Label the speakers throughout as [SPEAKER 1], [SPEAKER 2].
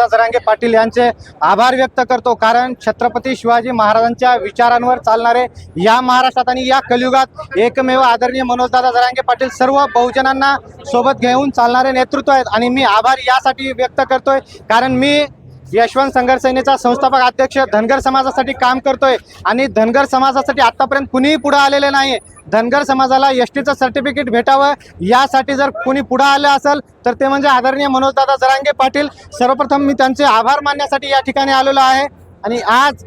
[SPEAKER 1] जरांगे पाटील यांचे आभार व्यक्त करतो. कारण छत्रपती शिवाजी महाराजांच्या विचारांवर चालणारे या महाराष्ट्रात आणि या कलियुगात एकमेव आदरणीय मनोजदादा जरांगे पाटील सर्व बहुजनांना सोबत घेऊन चालणारे नेतृत्व आहेत. आणि मी आभार यासाठी व्यक्त करतोय. कारण मी यशवंत संघर्ष सेनेचा संस्थापक अध्यक्ष धनगर समाजासाठी काम करतोय आणि धनगर समाजासाठी आतापर्यंत कुणीही पुढे आलेले नाही धनगर समाजाला एस टीचं सर्टिफिकेट भेटावं यासाठी जर कुणी पुढे आलं असेल तर ते म्हणजे आदरणीय मनोजदादा जरांगे पाटील. सर्वप्रथम मी त्यांचे आभार मानण्यासाठी या ठिकाणी आलेलो आहे. आणि आज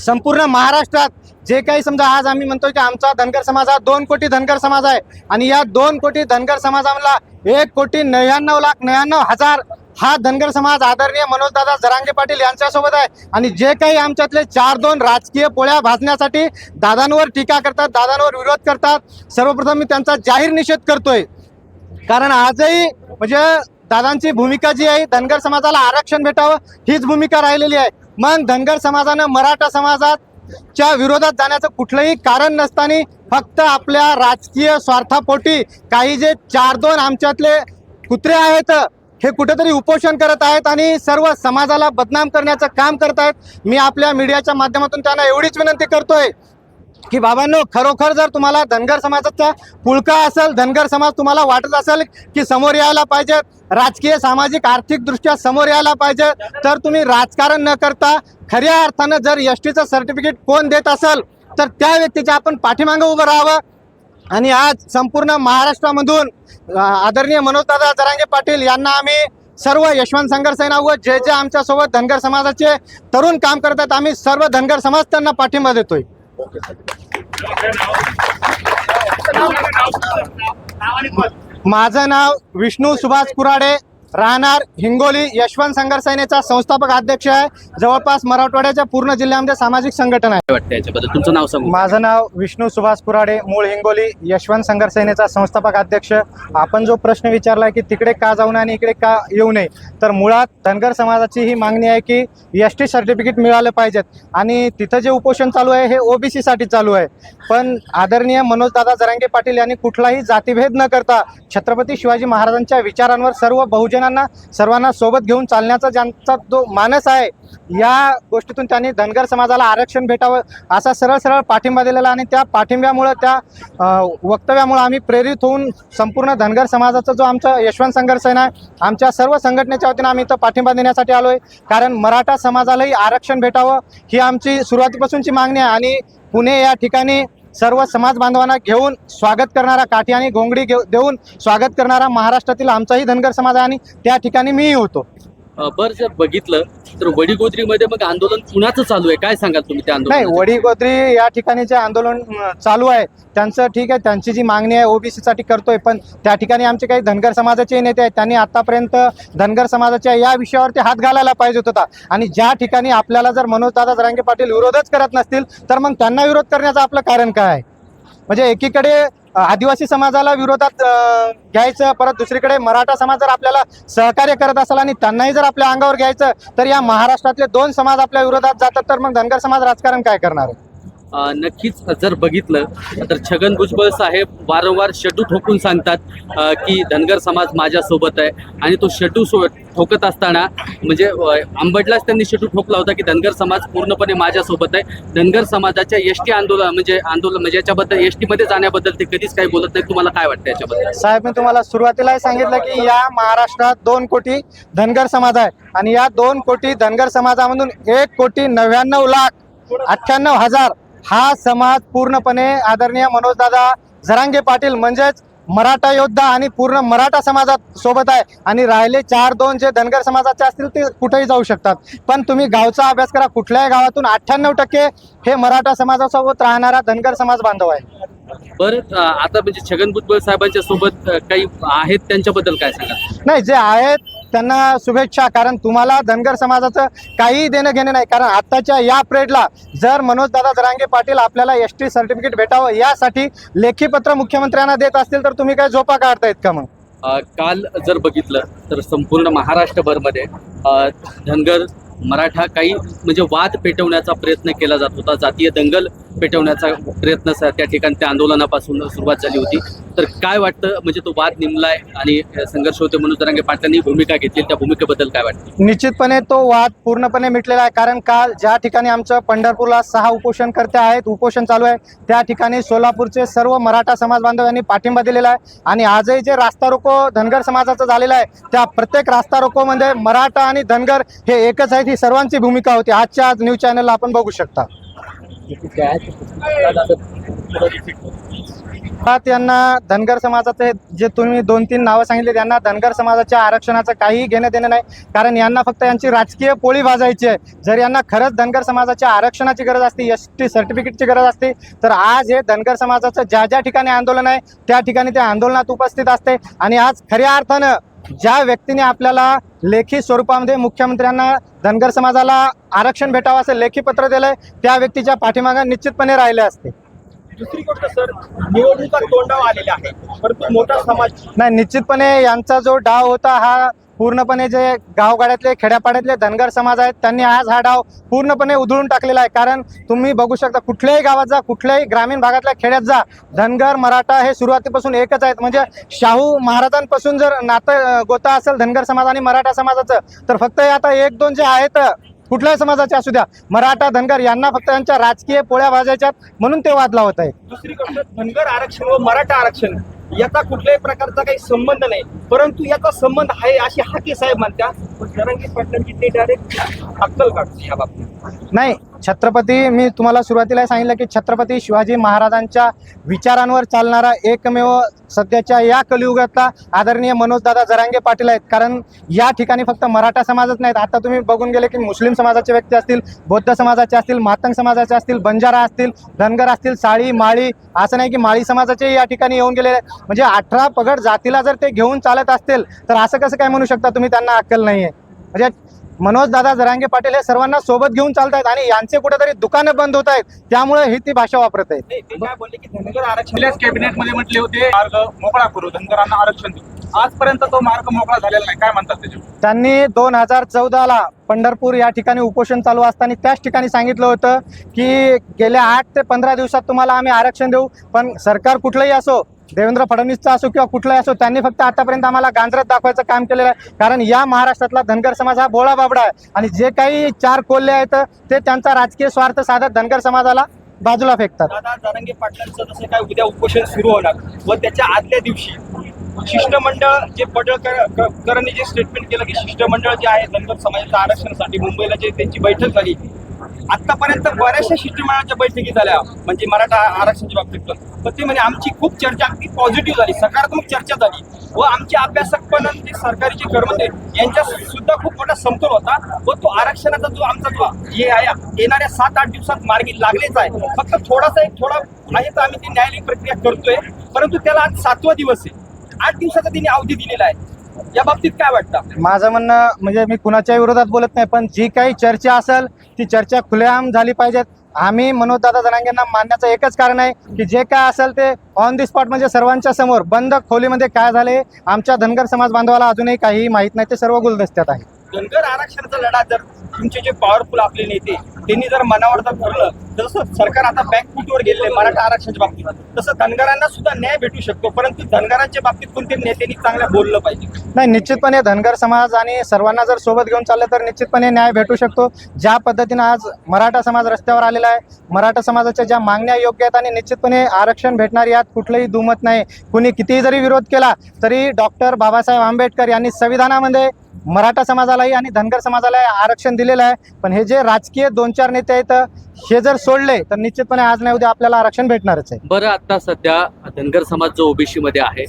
[SPEAKER 1] संपूर्ण महाराष्ट्रात जे काही समजा आज आम्ही म्हणतो की आमचा धनगर समाज हा दोन कोटी धनगर समाज आहे. आणि या दोन कोटी धनगर समाजाला एक कोटी नव्याण्णव लाख नव्याण्णव हजार हा धनगर समाज आदरणीय मनोजदादा जरांगे पाटील यांच्यासोबत आहे. आणि जे काही आमच्यातले चार दोन राजकीय पोळ्या भाजण्यासाठी दादांवर टीका करतात दादांवर विरोध करतात सर्वप्रथम मी त्यांचा जाहीर निषेध करतोय. कारण आजही म्हणजे दादांची भूमिका जी आहे धनगर समाजाला आरक्षण भेटावं हीच भूमिका राहिलेली आहे. मग धनगर समाजानं मराठा समाजात च्या विरोधात जाण्याचं कुठलंही कारण नसताना फक्त आपल्या राजकीय स्वार्थापोटी काही जे चार दोन आमच्यातले कुत्रे आहेत हे कुठेतरी उपोषण करत आहेत आणि सर्व समाजाला बदनाम करण्याचं काम करत आहेत. मी आपल्या मीडियाच्या माध्यमातून त्यांना एवढीच विनंती करतोय की बाबांनो खरोखर जर तुम्हाला धनगर समाजाचा पुळका असेल धनगर समाज तुम्हाला वाटत असेल की समोर यायला पाहिजे राजकीय सामाजिक आर्थिकदृष्ट्या समोर यायला पाहिजे तर तुम्ही राजकारण न करता खऱ्या अर्थानं जर एस टीचं सर्टिफिकेट कोण देत असेल तर त्या व्यक्तीच्या आपण पाठीमागं उभं राहावं. आणि आज संपूर्ण महाराष्ट्रामधून आदरणीय मनोजदादा जरांगे पाटील यांना आम्ही सर्व यशवंत संघर्ष सेना व जे जे आमच्यासोबत धनगर समाजाचे तरुण काम करतात आम्ही सर्व धनगर समाज त्यांना पाठिंबा देतोय. माझं नाव विष्णू सुभाष कुराडे राहणार हिंगोली यशवंत संघर्ष सेनेचा संस्थापक अध्यक्ष आहे. जवळपास मराठवाड्याच्या पूर्ण जिल्ह्यामध्ये सामाजिक संघटना आहे.
[SPEAKER 2] वाटतं याच्याबद्दल? तुमचं नाव सांगू?
[SPEAKER 1] माझं नाव विष्णू सुभाष कुराडे मूळ हिंगोली यशवंत संघर्ष सेनेचा संस्थापक अध्यक्ष. आपण जो प्रश्न विचारला की तिकडे का जाऊ नये आणि इकडे का येऊ नये तर मुळात धनगर समाजाची ही मागणी आहे की एस टी सर्टिफिकेट मिळालं पाहिजेत. आणि तिथं जे उपोषण चालू आहे हे ओबीसी साठी चालू आहे. पण आदरणीय मनोजदादा जरांगे पाटील यांनी कुठलाही जातीभेद न करता छत्रपती शिवाजी महाराजांच्या विचारांवर सर्व बहुजनांना सर्वांना सोबत घेऊन चालण्याचा ज्यांचा जो मानस आहे या गोष्टीतून त्यांनी धनगर समाजाला आरक्षण भेटावं असा सरळ सरळ पाठिंबा दिलेला आणि त्या पाठिंब्यामुळं त्या वक्तव्यामुळं आम्ही प्रेरित होऊन संपूर्ण धनगर समाजाचा जो आमचा यशवंत संघर्ष सेना आहे आमच्या सर्व संघटनेच्या वतीनं आम्ही इथं पाठिंबा देण्यासाठी आलो आहे कारण मराठा समाजालाही आरक्षण भेटावं ही आमची सुरुवातीपासूनची मागणी आहे आणि पुणे या ठिकाणी सर्व समाज बांधवांना घेऊन स्वागत करणारा काठी आणि घोंगडी घेऊ देऊन स्वागत करणारा महाराष्ट्रातील आमचाही धनगर समाज आहे आणि त्या ठिकाणी मीही होतो.
[SPEAKER 2] बरं जर बघितलं तर वडीगोद्रीमध्ये मग आंदोलन कुणाचं चालू आहे. काय सांगाल तुम्ही त्या
[SPEAKER 1] नाही
[SPEAKER 2] आंदोलन
[SPEAKER 1] वडीगोद्री या ठिकाणी जे आंदोलन अं, चालू आहे त्यांचं ठीक आहे त्यांची जी मागणी आहे ओबीसी साठी करतोय पण त्या ठिकाणी आमचे काही धनगर समाजाचे नेते आहेत त्यांनी आतापर्यंत धनगर समाजाच्या या विषयावरती हात घालायला पाहिजे होता. आणि ज्या ठिकाणी आपल्याला जर मनोजदादा जरांगे पाटील विरोधच करत नसतील तर मग त्यांना विरोध करण्याचं आपलं कारण काय आहे? म्हणजे एकीकडे आदिवासी समाजाला विरोधात घ्यायचं परत दुसरीकडे मराठा समाज जर आपल्याला सहकार्य करत असाल आणि त्यांनाही जर आपल्या अंगावर घ्यायचं तर या महाराष्ट्रातले दोन समाज आपल्या विरोधात जातात तर मग धनगर समाज राजकारण काय करणार आहे?
[SPEAKER 2] नक्कीच जर बघितलं तर छगन भुजबळ साहेब वारंवार शटू ठोकून सांगतात की धनगर समाज माझ्यासोबत आहे. आणि तो शटू सो ठोकत असताना म्हणजे आंबटलाच त्यांनी शटू ठोकला होता की धनगर समाज पूर्णपणे माझ्यासोबत आहे. धनगर समाजाच्या एस टी आंदोलन म्हणजे आंदोलन म्हणजे याच्याबद्दल एस टीमध्ये जाण्याबद्दल ते कधीच काही बोलत नाही तुम्हाला काय वाटतं याच्याबद्दल?
[SPEAKER 1] साहेब मी तुम्हाला सुरुवातीला सांगितलं की या महाराष्ट्रात दोन कोटी धनगर समाज आहे. आणि या दोन कोटी धनगर समाजामधून एक कोटी नव्याण्णव लाख अठ्ठ्याण्णव हजार हा समाज पूर्णपणे आदरणीय मनोजदादा झरांगे पाटील म्हणजेच मराठा योद्धा आणि पूर्ण मराठा समाजात सोबत आहे. आणि राहिले चार दोन जे धनगर समाजाचे असतील ते कुठेही जाऊ शकतात. पण तुम्ही गावचा अभ्यास करा. कुठल्याही गावातून अठ्ठ्याण्णव टक्के हे मराठा समाजासोबत राहणारा धनगर समाज बांधव आहे.
[SPEAKER 2] बरं आता म्हणजे छगन भुजबळ साहेबांच्या सोबत काही आहेत त्यांच्याबद्दल काय सांगाल?
[SPEAKER 1] नाही जे आहेत त्यांना शुभेच्छा कारण तुम्हाला धनगर समाजाचं काही देणं घेणं नाही. कारण आत्ताच्या या प्रेडला जर मनोजदादा जरांगे पाटील आपल्याला एस टी सर्टिफिकेट भेटावं यासाठी लेखीपत्र मुख्यमंत्र्यांना देत असतील तर तुम्ही काय झोपा काढतायत का मग?
[SPEAKER 2] काल जर बघितलं तर संपूर्ण महाराष्ट्रभरमध्ये धनगर मराठा काही म्हणजे वाद पेटवण्याचा प्रयत्न केला जात होता. जातीय दंगल पेटवण्याचा प्रयत्न त्या ठिकाणी त्या आंदोलनापासून सुरुवात झाली होती. तर काय वाटतं? म्हणजे तो वाद निमलाय आणि संघर्ष होते म्हणून जरांगे पाटलांनी भूमिका घेतली. त्या भूमिकेबद्दल काय वाटतं?
[SPEAKER 1] निश्चितपणे तो वाद पूर्णपणे मिटलेला आहे. कारण काल ज्या ठिकाणी आमचं पंढरपूरला सहा उपोषणकर्ते आहेत उपोषण चालू आहे त्या ठिकाणी सोलापूरचे सर्व मराठा समाज बांधवांनी पाठिंबा दिलेला आहे. आणि आजही जे रास्ता रोको धनगर समाजाचं झालेलं आहे त्या प्रत्येक रास्ता रोकोमध्ये मराठा आणि धनगर हे एकच आहेत. ही सर्वांची भूमिका होती. आजच्या आज न्यूज चॅनलला आपण बघू शकता. यांना धनगर समाजाचे जे तुम्ही दोन तीन नावं सांगितले त्यांना धनगर समाजाच्या आरक्षणाचं काही घेणं देणं नाही. कारण यांना फक्त यांची राजकीय पोळी भाजायची आहे. जर यांना खरंच धनगर समाजाच्या आरक्षणाची गरज असते एस टी सर्टिफिकेटची गरज असते तर आज हे धनगर समाजाचं ज्या ज्या ठिकाणी आंदोलन आहे त्या ठिकाणी ते आंदोलनात उपस्थित असते. आणि आज खऱ्या अर्थानं ज्या व्यक्तीने आपल्याला लेखी स्वरूपामध्ये मुख्यमंत्र्यांना धनगर समाजाला आरक्षण भेटावं असं लेखी पत्र दिलंय त्या व्यक्तीच्या पाठीमागे निश्चितपणे राहिले असते.
[SPEAKER 3] दुसरी गोष्ट सर निवडणुका तोंडावर आलेल्या आहे परंतु मोठा समाज
[SPEAKER 1] नाही निश्चितपणे यांचा जो डाव होता हा पूर्णपणे जे गावगाड्यातले खेड्यापाड्यातले धनगर समाज आहेत त्यांनी आज हा डाव पूर्णपणे उधळून टाकलेला आहे. कारण तुम्ही बघू शकता कुठल्याही गावात जा कुठल्याही ग्रामीण भागातल्या खेड्यात जा धनगर मराठा हे सुरुवातीपासून एकच आहेत. म्हणजे शाहू महाराजांपासून जर नातं गोता असेल धनगर समाज आणि मराठा समाजाचं तर फक्त हे आता एक दोन जे आहेत कुठल्याही समाजाचे असू द्या मराठा धनगर यांना फक्त यांच्या राजकीय पोळ्या भाजायच्यात म्हणून ते वाद लावत आहे
[SPEAKER 3] दुसरी गोष्ट धनगर आरक्षण व मराठा आरक्षण. याचा कुठल्याही प्रकारचा काही संबंध नाही. परंतु याचा संबंध आहे अशी हाके साहेब म्हणतात. पण जरांगी पाटलांची ते डायरेक्ट अक्कल काढते या बाबतीत.
[SPEAKER 1] नाही छत्रपती मी तुम्हाला सुरुवातीला सांगितलं की छत्रपती शिवाजी महाराजांच्या विचारांवर चालणारा एकमेव सध्याच्या या कलियुगातला आदरणीय मनोजदादा जरांगे पाटील आहेत. कारण या ठिकाणी फक्त मराठा समाजच नाहीत. आता तुम्ही बघून गेले की मुस्लिम समाजाचे व्यक्ती असतील बौद्ध समाजाचे असतील मातंग समाजाचे असतील बंजारा असतील धनगर असतील साळी माळी असं नाही की माळी समाजाचे या ठिकाणी येऊन गेले म्हणजे अठरा पगड जातीला जर ते घेऊन चालत असतील तर असं कसं काय म्हणू शकता तुम्ही? त्यांना अक्कल नाही आहे म्हणजे मनोज दादा जरांगे पाटील हे सर्वांना सोबत घेऊन चालतायत आणि यांचे कुठेतरी दुकानं बंद होत आहेत त्यामुळे ही ती भाषा वापरत आहेत.
[SPEAKER 3] नाही, ते काय बोलले की धनगर आरक्षण
[SPEAKER 4] पहिल्याच कॅबिनेटमध्ये म्हटले होते मार्ग मोकळा करू धनगरांना आरक्षण देऊ. आजपर्यंत तो मार्ग मोकळा झालेला नाही काय म्हणतात
[SPEAKER 1] त्यांनी दोन हजार चौदाला पंढरपूर या ठिकाणी उपोषण चालू असताना त्याच ठिकाणी सांगितलं होतं की गेल्या आठ ते पंधरा दिवसात तुम्हाला आम्ही आरक्षण देऊ पण सरकार कुठलंही असो देवेंद्र फडणवीसचं असो किंवा कुठलाही असो त्यांनी फक्त आतापर्यंत आम्हाला गांजरात दाखवायचं काम केलेलं आहे. कारण या महाराष्ट्रातला धनगर समाज हा बोळा बाबडा आहे. आणि जे काही चार कोल्हे आहेत ते त्यांचा राजकीय स्वार्थ साधत धनगर समाजाला बाजूला फेकतात.
[SPEAKER 3] दादा जरांगे पाटलांचं जसं काय उद्या उपोषण सुरू होणार व त्याच्या आदल्या दिवशी शिष्टमंडळ जे पडळकरांनी जे स्टेटमेंट केलं की शिष्टमंडळ जे आहे धनगर समाजाच्या आरक्षणासाठी मुंबईला जे त्यांची बैठक झाली आतापर्यंत बऱ्याचशा शिष्टमंडळाच्या बैठकी झाल्या म्हणजे मराठा आरक्षणाच्या बाबतीत पण. ते म्हणजे आमची खूप चर्चा अगदी पॉझिटिव्ह झाली सकारात्मक चर्चा झाली. व आमचे अभ्यासक पण जे सरकारी कर्मचारी यांच्या सुद्धा खूप मोठा समतोल होता. व तो आरक्षणाचा जो आमचा जो हे आहे येणाऱ्या सात आठ दिवसात मार्गी लागलेच आहे. फक्त थोडासा एक थोडा आहे तर आम्ही ती न्यायालयीन प्रक्रिया करतोय. परंतु त्याला आज सातवा दिवस आहे. आठ दिवसाचा तिने अवधी दिलेला आहे. या बाबतीत काय वाटतं
[SPEAKER 1] माझं म्हणणं म्हणजे मी कुणाच्याही विरोधात बोलत नाही पण जी काही चर्चा असेल ती चर्चा खुलेआम झाली पाहिजेत. आम्ही मनोजदादा जनांगेंना मानण्याचं एकच कारण आहे की जे काय असेल ते ऑन दी स्पॉट म्हणजे सर्वांच्या समोर बंद खोलीमध्ये काय झाले आमच्या धनगर समाज बांधवाला अजूनही काहीही माहीत नाही ते सर्व गुलदस्त्यात आहे.
[SPEAKER 3] धनगर आरक्षणाचा लढा जर तुमचे जे पॉवरफुल आपले नेते त्यांनी जर मनावर जर ठरलं जसं सरकार आता बॅकफुटवर गेलेलं आहे मराठा आरक्षणाच्या बाबतीत तसं धनगरांना सुद्धा न्याय भेटू शकतो परंतु धनगरांच्या बाबतीत कोणत्या नेत्यांनी चांगलं बोललं पाहिजे?
[SPEAKER 1] नाही निश्चितपणे धनगर समाज आणि सर्वांना जर सोबत घेऊन चाललं तर निश्चितपणे न्याय भेटू शकतो. ज्या पद्धतीनं आज मराठा समाज रस्त्यावर आलेला आहे मराठा समाजाच्या ज्या मागण्या योग्य आहेत आणि निश्चितपणे आरक्षण भेटणार यात कुठलंही दुमत नाही. कुणी कितीही जरी विरोध केला तरी डॉक्टर बाबासाहेब आंबेडकर यांनी संविधानामध्ये मराठा समाजालाही आणि धनगर समाजालाही आरक्षण दिलेलं आहे. पण हे जे राजकीय दोन चार नेते आहेत हे जर सोडले तर निश्चितपणे आज नाही उद्या आपल्याला आरक्षण भेटणारच आहे.
[SPEAKER 2] बरं आता सध्या धनगर समाज जो ओबीसी मध्ये आहे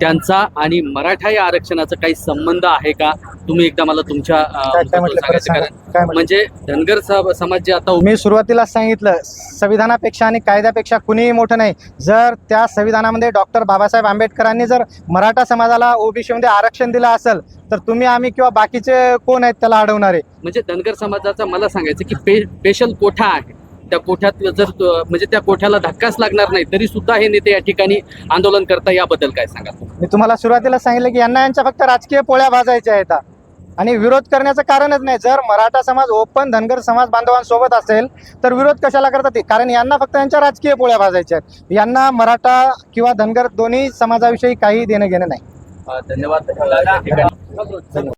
[SPEAKER 2] त्यांचा आणि मराठा या आरक्षणाचा काही संबंध आहे का? तुम्ही एकदा मला तुमच्या अं,
[SPEAKER 1] काय काय म्हटलं? परत
[SPEAKER 2] सांगायचं
[SPEAKER 1] सांगा.
[SPEAKER 2] कारण
[SPEAKER 1] काय म्हटलं?
[SPEAKER 2] म्हणजे धनगर समाज जे आता
[SPEAKER 1] मी सुरुवातीला सांगितलं संविधानापेक्षा आणि कायद्यापेक्षा कुणीही मोठं नाही. जर त्या संविधानामध्ये डॉक्टर बाबासाहेब आंबेडकरांनी जर मराठा समाजाला ओबीसी मध्ये आरक्षण दिलं असेल तर तुम्ही आम्ही किंवा बाकीचे कोण आहेत त्याला अडवणारे
[SPEAKER 2] म्हणजे धनगर समाजाचा मला सांगायचं की पे स्पेशल कोठा आहे? त्या कोठ्यात जर तो- म्हणजे त्या कोठ्याला धक्काच लागणार नाही तरी सुद्धा हे नेते या ठिकाणी आंदोलन करता याबद्दल काय सांगा
[SPEAKER 1] मी तुम्हाला सुरुवातीला सांगितलं की यांना यांच्या फक्त राजकीय पोळ्या भाजायच्या आहेत. आणि विरोध करण्याचं कारणच नाही. जर मराठा समाज ओपन धनगर समाज बांधवांसोबत असेल तर विरोध कशाला करतात ते? कारण यांना फक्त यांच्या राजकीय पोळ्या भाजायच्या आहेत. यांना मराठा किंवा धनगर दोन्ही समाजाविषयी काही देणं घेणं नाही
[SPEAKER 2] धन्यवाद.